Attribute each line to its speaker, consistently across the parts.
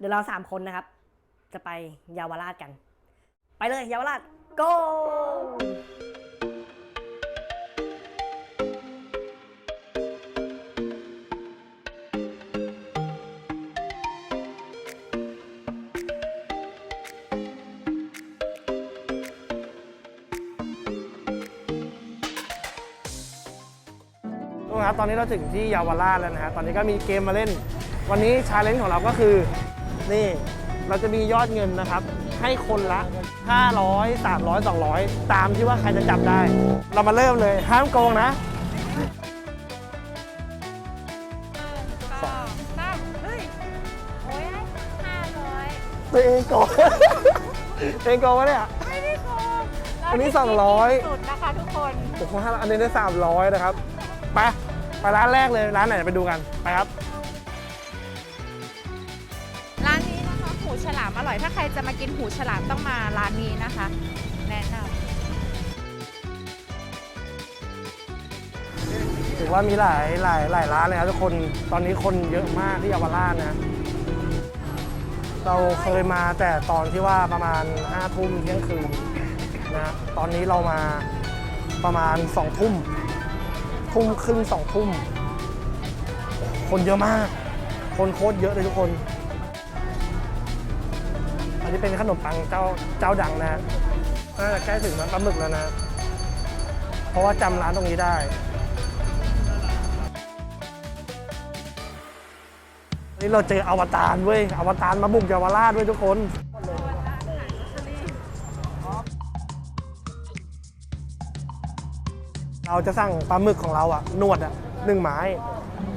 Speaker 1: เดี๋ยวเราสามคนนะครับ จะไปเยาวราชกัน ไปเลยเยาวราช go
Speaker 2: ทุกคนครับตอนนี้เราถึงที่เยาวราชแล้วนะฮะ ตอนนี้ก็มีเกมมาเล่น วันนี้ชาเลนจ์ของเราก็คือ นี่เราจะมียอดเงินนะครับ ให้คนละ 500 300 200 ตามที่ว่าใครจะจับได้ เรามาเริ่มเลยห้ามโกงนะ
Speaker 3: สองสามเฮ้ยโอ้ยห้าร้อย
Speaker 2: ตัวเองโกง เองโกงวะเนี่ย
Speaker 3: ไม่ได้โกง
Speaker 2: อันนี้
Speaker 3: เรา
Speaker 2: 200
Speaker 3: สุดนะคะทุกคน
Speaker 2: โอ้โหอันนี้ได้300นะครับ ไป ไปร้านแรกเลยร้านไหนไปดูกัน ไปครับ
Speaker 3: ร่อย ถ้าใครจะมากินหูฉลามต้องมาร้านนี้นะคะ แนะนำ
Speaker 2: ถือว่ามีหลายหลายหลายร้านเลยครับทุกคนตอนนี้คนเยอะมากที่เยาวราชนะ เราเคยมาแต่ตอนที่ว่าประมาณ5้าทุ่มเที่ยงคืนนะตอนนี้เรามาประมาณ2องทุ่มทุ่มครึ่งสองทุ่ม คนเยอะมาก คนโคตรเยอะเลยทุกคน นนี้เป็นขนมปังเจ้าเจ้าดังนะน่าจะใกล้ถึงร้านปลาหมึกแล้วนะ เพราะว่าจำร้านตรงนี้ได้นี่เราเจออวตารเว้ย อวตารมาบุกเยาวราชด้วยทุกคนเราจะสั่งปลาหมึกของเราอะนวดอะหนึ่งไม้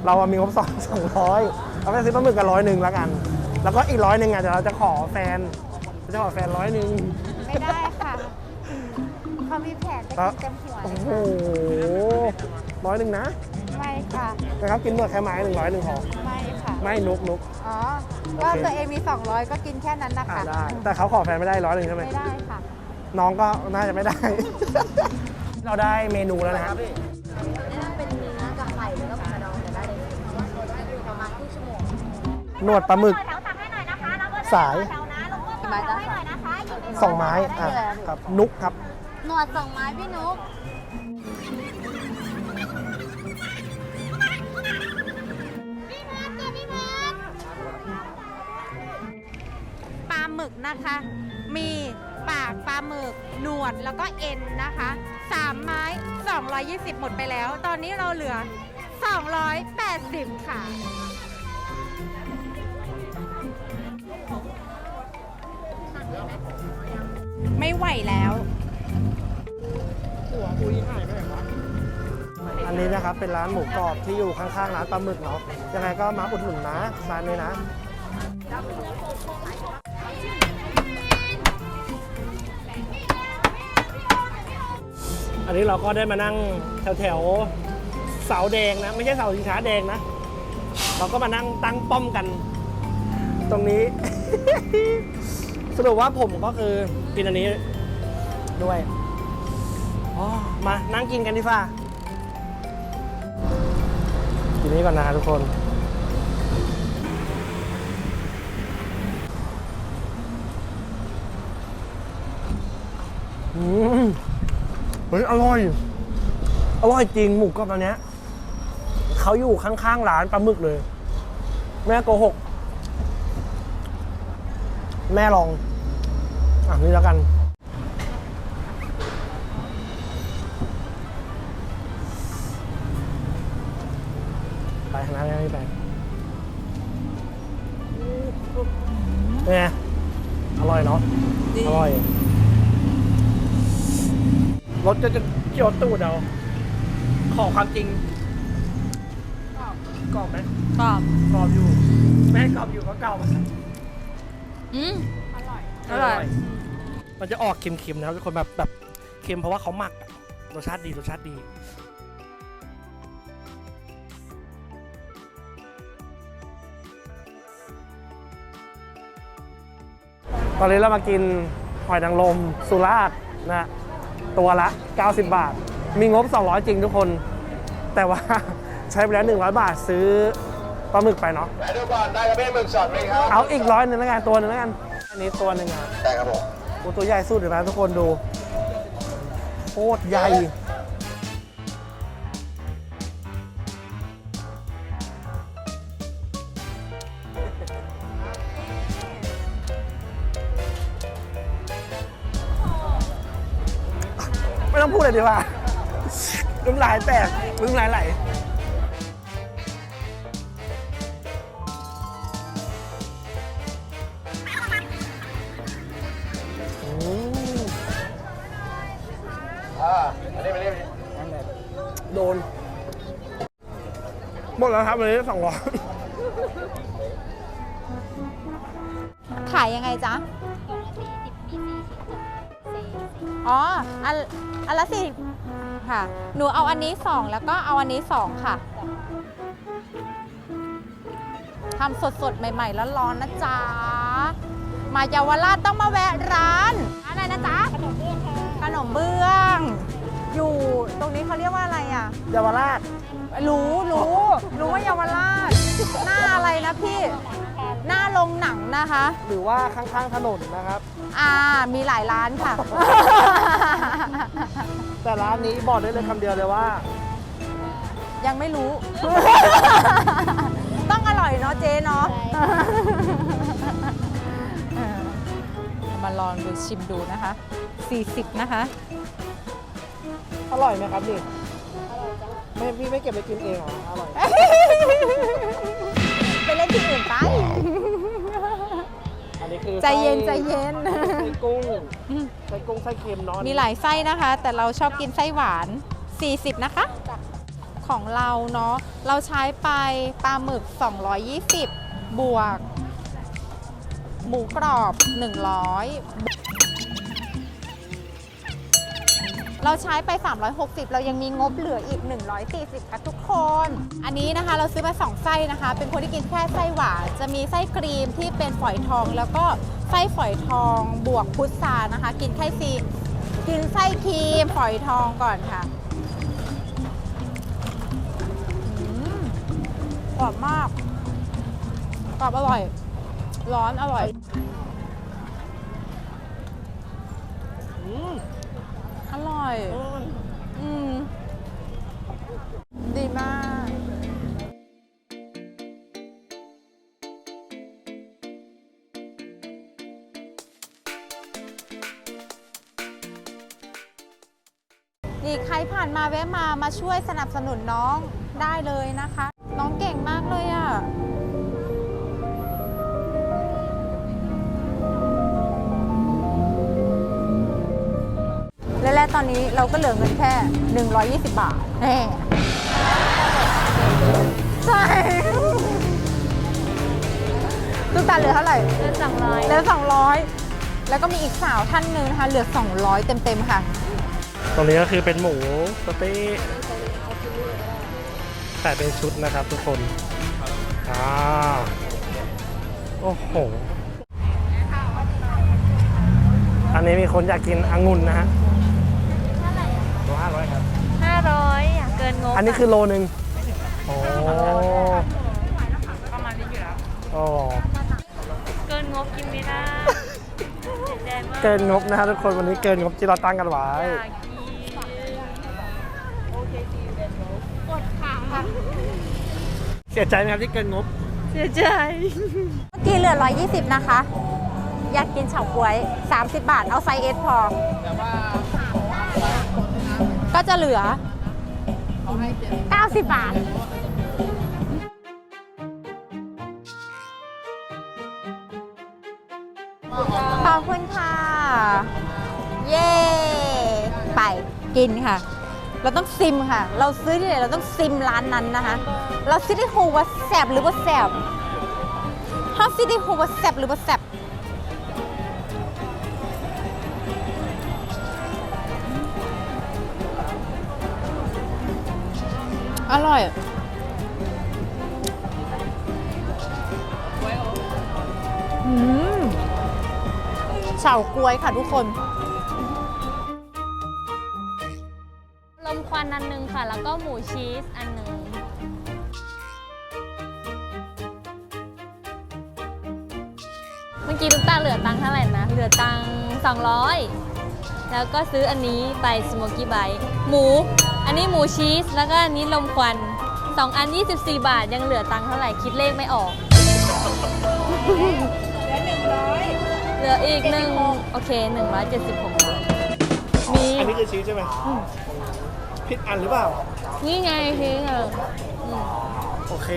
Speaker 2: เราอะมีงบสองสองร้อยเราไปซื้อปลาหมึกกันร้อยหนึ่งแล้วกัน แล้วก็อีกร้อยหนึ่งอะเดี๋ยวเราจะขอแฟนเราจะขอแฟนร้อยหนึ่งำ
Speaker 3: ไม่ได้ค่ะเขามีแผนจะ
Speaker 2: ครับ
Speaker 3: กินเต็มหัว
Speaker 2: โอ้
Speaker 3: เลย
Speaker 2: โห
Speaker 3: ค่ะ
Speaker 2: ร้อยหนึ่งนะ
Speaker 3: ไม่ค่ะ
Speaker 2: นะครับกินหนวดแค่ไม้หนึ่งร้อยหนึ่งพอ
Speaker 3: ไม่ค่ะ
Speaker 2: ไม่นุกนุก
Speaker 3: อ๋อ ก็ตัวเองมี 200 ก็กินแค่นั้นนะ
Speaker 2: อ่า
Speaker 3: คะ
Speaker 2: ได้ แต่เขาขอแฟนไม่ได้ร้อยหนึ่งใช่ไหม
Speaker 3: ไม่ได้ค่ะ
Speaker 2: น้องก็น่าจะไม่ได้ เราได้เมนูแล้วนะฮะ
Speaker 4: เป็นเนื้อกับไข่แล้วก็กระดองจะได้เลยประมาณครึ่งชั่วโมง
Speaker 2: หนวดปลาหมึก สาย
Speaker 4: แถวนะแล้วก็ต่อแถวให้หน่อยนะคะอยู่ใน
Speaker 2: สองไม้อะครับนุกครับ
Speaker 4: หนวดสองไม้พี่นุ๊ก
Speaker 3: ปลาหมึกนะคะ มีปากปลาหมึกหนวดแล้วก็เอ็นนะคะสามไม้ 220 หมดไปแล้ว ตอนนี้เราเหลือ 280 ค่ะ ไม่ไหวแล้ว
Speaker 2: อันนี้นะครับเป็นร้านหมูกรอบที่อยู่ข้างๆร้านปลาหมึกเนาะยังไงก็มาอุดหนุนนะร้านนี้นะอันนี้เราก็ได้มานั่งแถวๆเสาแดงนะ ไม่ใช่เสาสินค้าแดงนะ เราก็มานั่งตั้งป้อมกัน ตรงนี้ สรุปว่าผมก็คือกินอันนี้ด้วยอ๋อมานั่งกินกันดีฟ่ากินนี้ก่อนนะทุกคนอืมเฮ้ย อร่อย อร่อยจริงหมูกรอบตัวเนี้ยเขาอยู่ข้างๆร้านปลาหมึกเลย แม่โกหก แม่ลองอะนี่แล้วกัน ไปทางนั้นไม่ไปเนี่ยอร่อยเนาะ อร่อย รถจะจะเกี่ยวตูดเอา ขอความจริง กรอบไหม
Speaker 3: กรอบ
Speaker 2: กรอบอยู่ แม่กรอบอยู่ก็เก่า
Speaker 3: อืม
Speaker 2: อร่อย
Speaker 3: อร่อย
Speaker 2: มันจะออกเค็มๆนะครับทุกคนแบบแบบเค็มเพราะว่าเขาหมักอะรสชาติดีรสชาติดี ตอนนี้เรามากินหอยนางรมสุราษฎร์นะตัวละ 90 บาท มีงบ 200 จริงทุกคน แต่ว่า ใช้ไปแล้ว 100 บาทซื้อ ปลาหมึกไปเนาะ
Speaker 5: เดี๋ยวก่อนได้กระเบ้หมึกสดไหมครับ
Speaker 2: เอาอีกร้อยหนึ่งแล้วกันตัวหนึงแล้วกัน อันนี้ตัวหนึ่งอะ
Speaker 5: ได้ครับผม
Speaker 2: โอ้ตัวใหญ่สุดเลยนะทุกคนดูโคตรใหญ่ไม่ต้องพูดเลยดีกว่าน้ำลายแตกน้ำลายไหล หมดแล้วครับวันนี้สองร้อย
Speaker 3: ขายยังไงจ๊ะ อ๋อ อันอันละสี่ค่ะ หนูเอาอันนี้สองแล้วก็เอาอันนี้สองค่ะทำสดๆ ใหม่ๆ แล้วร้อนๆนะจ๊ะ มาเยาวราชต้องมาแวะร้านร้านอะไรนะจ๊ะ ขนมเบื้องขนมเบื้อง อยู่ตรงนี้เขาเรียกว่าอะไรอะ
Speaker 2: เยาวราช
Speaker 3: รู้รู้รู้ว่าเยาวราชหน้าอะไรนะพี่ หน้าโรงหนังนะคะ
Speaker 2: หรือว่าข้างๆถนนนะครับ
Speaker 3: อ่ามีหลายร้านค่ะ
Speaker 2: แต่ร้านนี้บอกได้เลยคำเดียวเลยว่า
Speaker 3: ยังไม่รู้ ต้องอร่อยเนาะเจ๊เนาะเออมาลองดูชิมดูนะคะ 40 นะคะ
Speaker 2: อร่อยไหมครับนี่ ไม่พี่ไม่เก็บไปกินเองเหรออร่อย
Speaker 3: ไปเล่นที่อื่นไป
Speaker 2: อันนี้คือ
Speaker 3: ใจเย็น
Speaker 2: ไส้
Speaker 3: ใจเย็น
Speaker 2: ไส้กุ้งไส้กุ้งไส้เค็มเนาะ
Speaker 3: มีหลายไส้นะคะ แต่เราชอบกินไส้หวาน 40 นะคะ ของเราเนาะเราใช้ไปปลาหมึก 220 บวก หมูกรอบ 100 เราใช้ไป 360 เรายังมีงบเหลืออีก 140 ค่ะทุกคน อันนี้นะคะเราซื้อมา 2 ไส้นะคะ เป็นคนที่กินแค่ไส้หวาน จะมีไส้ครีมที่เป็นฝอยทอง แล้วก็ไส้ฝอยทองบวกพุทรานะคะ กินแค่ซีกินไส้ครีมฝอยทองก่อนค่ะอืมกรอบมากกรอบอร่อย ร้อนอร่อย
Speaker 2: อืม
Speaker 3: อร่อย อืม ดีมากนี่ใครผ่านมาแวะมามาช่วยสนับสนุนน้องได้เลยนะคะ น้องเก่ ตอนนี้เราก็เหลือเงินแค่ 120 บาทแน่ใช่ตุ๊กตาเหลือเท่าไหร่
Speaker 4: เดือนสองร้อย
Speaker 3: เหลือ 200 แล้วก็มีอีกสาวท่านหนึ่งนะคะ เหลือ 200 เต็มๆค่ะ
Speaker 2: ตรงนี้ก็คือเป็นหมูสเต๊ะแต่เป็นชุดนะครับทุกคนอ่าโอ้โห อันนี้มีคนอยากกินองุ่นนะฮะโลห้าร้อยครับ
Speaker 4: ห้าร้อยเกินงบ
Speaker 2: อันนี้คือโลหนึ่งโอ้
Speaker 4: ประมาณนี้อยู่แล้ว
Speaker 2: โอ้
Speaker 4: เกินงบกินไม่ได้เสียใจมาก
Speaker 2: เกินงบนะฮะทุกคนวันนี้เกินงบที่เราตั้งกันไว้
Speaker 4: อยากกิน
Speaker 2: เสียใจไหมครับที่เกินงบ
Speaker 4: เสียใจ
Speaker 3: เมื่อกี้เหลือ 120 นะคะ อยากกินเฉาก๊วย 30 บาท เอาไซส์เอสพอ ก็จะเหลือ 90 บาท ขอบคุณค่ะ เย้ ไปกินค่ะ เราต้องซิมค่ะ เราซื้อที่ไหนเราต้องซิมร้านนั้นนะคะ เราซื้อที่ฮูว่าแสบหรือว่าแสบฮาซิตี้ฮูว่าแซ่บหรือว่าแซ่บ อร่อย อืมเฉากล้วยค่ะทุกคน
Speaker 4: ลมควันอันหนึ่งค่ะ แล้วก็หมูชีสอันหนึงเมื่
Speaker 6: อกี้ลูกตาเหลือตังค์เท่าไหร่นะ เหลือตังค์200 แล้วก็ซื้ออันนี้ไปสโมกี้ไบหมู อันนี้หมูชีสแล้วก็อันนี้ลมควัน2อัน 24 บาทยังเหลือตังค์เท่าไหร่คิดเลขไม่ออก เหลืออีกหนึ่งโอเค 176 บาท มี
Speaker 2: อันนี้คือชีสใช่ไหมผิดอันหรือเปล่า
Speaker 6: นี่ไงคือเอออืม
Speaker 2: โอเค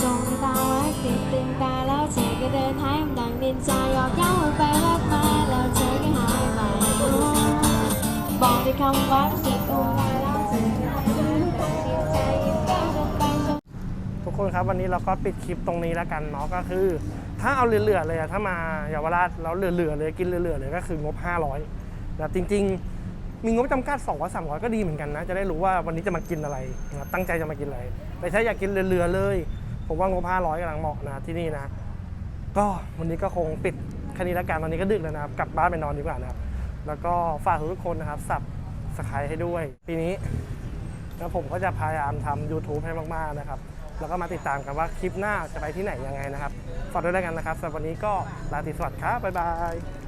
Speaker 7: ส่งตาไว้ติดตึงตาแล้วเธอก็เดินหายดังดินใจหยอกเย้าไปแวบมาแล้วเธอก็หายไป บอกด้วยคำว่าเสียตัว
Speaker 2: คนครับ วันนี้เราก็ปิดคลิปตรงนี้แล้วกันเนาะก็คือ ถ้าเอาเหลือๆเลยอะถ้ามาเยาวราชแล้วเหลือๆเลยกินเหลือๆเลยก็คืองบ 500นะจริง ๆ มีงบจำกัด200 300 ก็ดีเหมือนกันนะ จะได้รู้ว่าวันนี้จะมากินอะไรนะครับตั้งใจจะมากินอะไร แต่ถ้าอยากกินเหลือๆเลย ผมว่างบ 500กำลังเหมาะนะที่นี่นะ ก็วันนี้ก็คงปิดแค่นี้แล้วกันตอนนี้ก็ดึกแล้วนะครับกลับบ้านไปนอนดีกว่านะครับแล้วก็ฝากทุกคนนะครับสับสไครให้ด้วย ปีนี้แล้วผมก็จะพยายามทำ YouTube ให้มาก ๆ นะครับ แล้วก็มาติดตามกันว่าคลิปหน้าจะไปที่ไหนยังไงนะครับฝากด้วยแล้วกันนะครับสำหรับวันนี้ก็ลาติสวัสดิ์ครับบ๊ายบาย